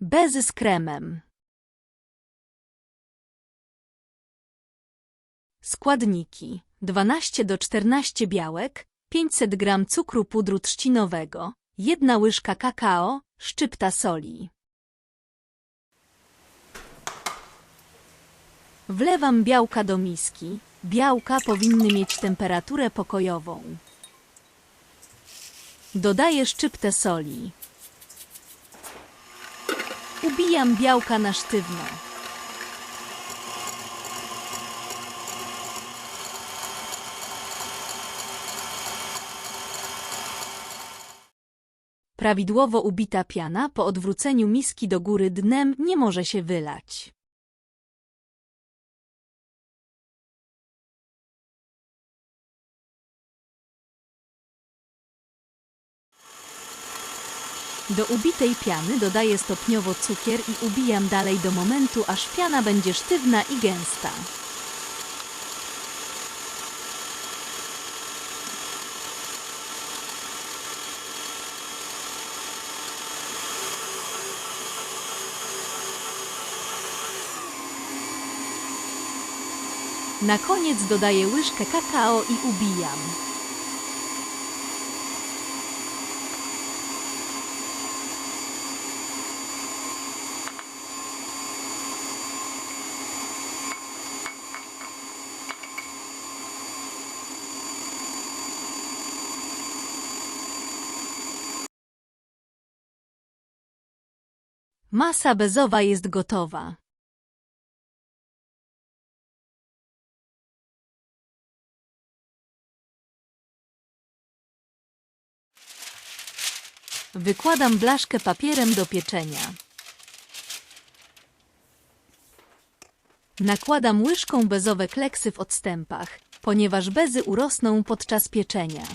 Bezy z kremem. Składniki 12 do 14 białek, 500 g cukru pudru trzcinowego, 1 łyżka kakao, szczypta soli. Wlewam białka do miski. Białka powinny mieć temperaturę pokojową. Dodaję szczyptę soli. Ubijam białka na sztywno. Prawidłowo ubita piana po odwróceniu miski do góry dnem nie może się wylać. Do ubitej piany dodaję stopniowo cukier i ubijam dalej do momentu, aż piana będzie sztywna i gęsta. Na koniec dodaję łyżkę kakao i ubijam. Masa bezowa jest gotowa. Wykładam blaszkę papierem do pieczenia. Nakładam łyżką bezowe kleksy w odstępach, ponieważ bezy urosną podczas pieczenia.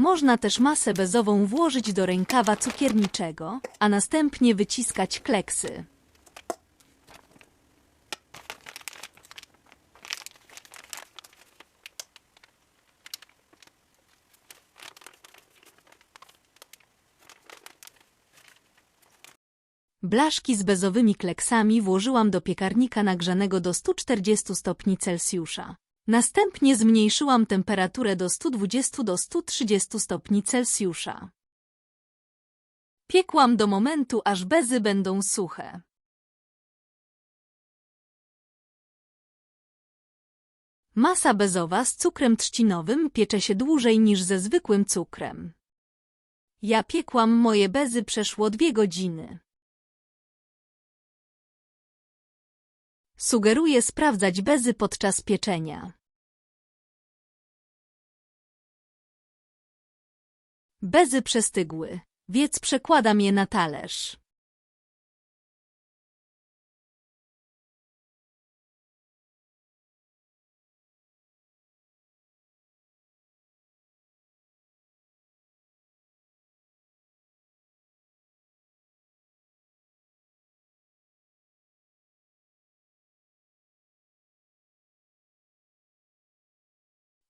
Można też masę bezową włożyć do rękawa cukierniczego, a następnie wyciskać kleksy. Blaszki z bezowymi kleksami włożyłam do piekarnika nagrzanego do 140 stopni Celsjusza. Następnie zmniejszyłam temperaturę do 120 do 130 stopni Celsjusza. Piekłam do momentu, aż bezy będą suche. Masa bezowa z cukrem trzcinowym piecze się dłużej niż ze zwykłym cukrem. Ja piekłam moje bezy przeszło dwie godziny. Sugeruję sprawdzać bezy podczas pieczenia. Bezy przestygły, więc przekładam je na talerz.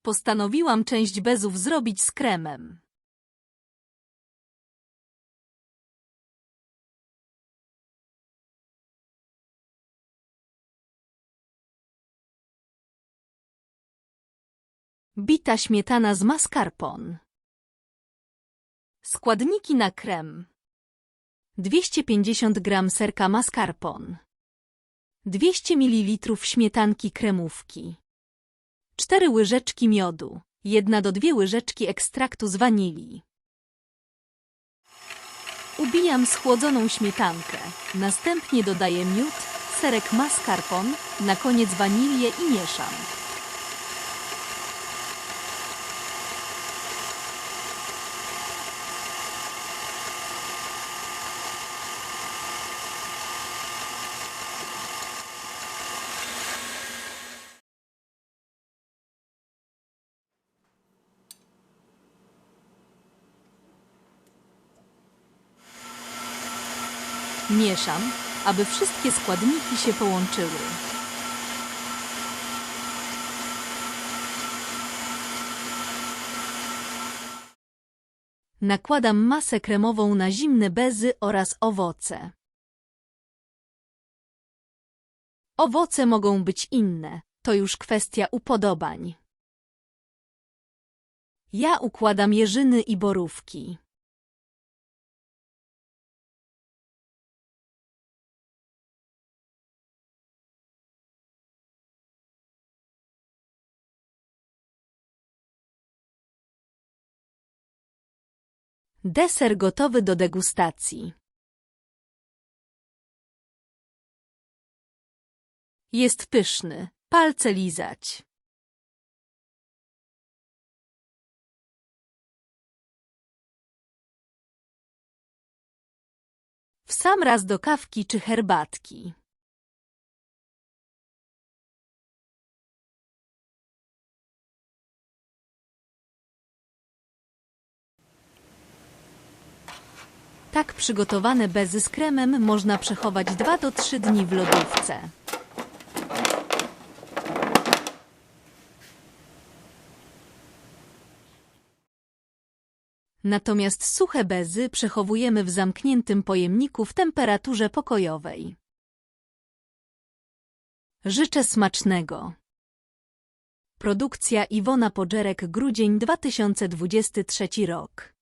Postanowiłam część bezów zrobić z kremem. Bita śmietana z mascarpone. Składniki na krem. 250 g serka mascarpone. 200 ml śmietanki kremówki. 4 łyżeczki miodu. 1 do 2 łyżeczki ekstraktu z wanilii. Ubijam schłodzoną śmietankę. Następnie dodaję miód, serek mascarpone, na koniec wanilię i mieszam. Mieszam, aby wszystkie składniki się połączyły. Nakładam masę kremową na zimne bezy oraz owoce. Owoce mogą być inne, to już kwestia upodobań. Ja układam jeżyny i borówki. Deser gotowy do degustacji. Jest pyszny, palce lizać. W sam raz do kawki czy herbatki. Tak przygotowane bezy z kremem można przechować 2 do 3 dni w lodówce. Natomiast suche bezy przechowujemy w zamkniętym pojemniku w temperaturze pokojowej. Życzę smacznego. Produkcja Iwona Podżerek Grudzień 2023 rok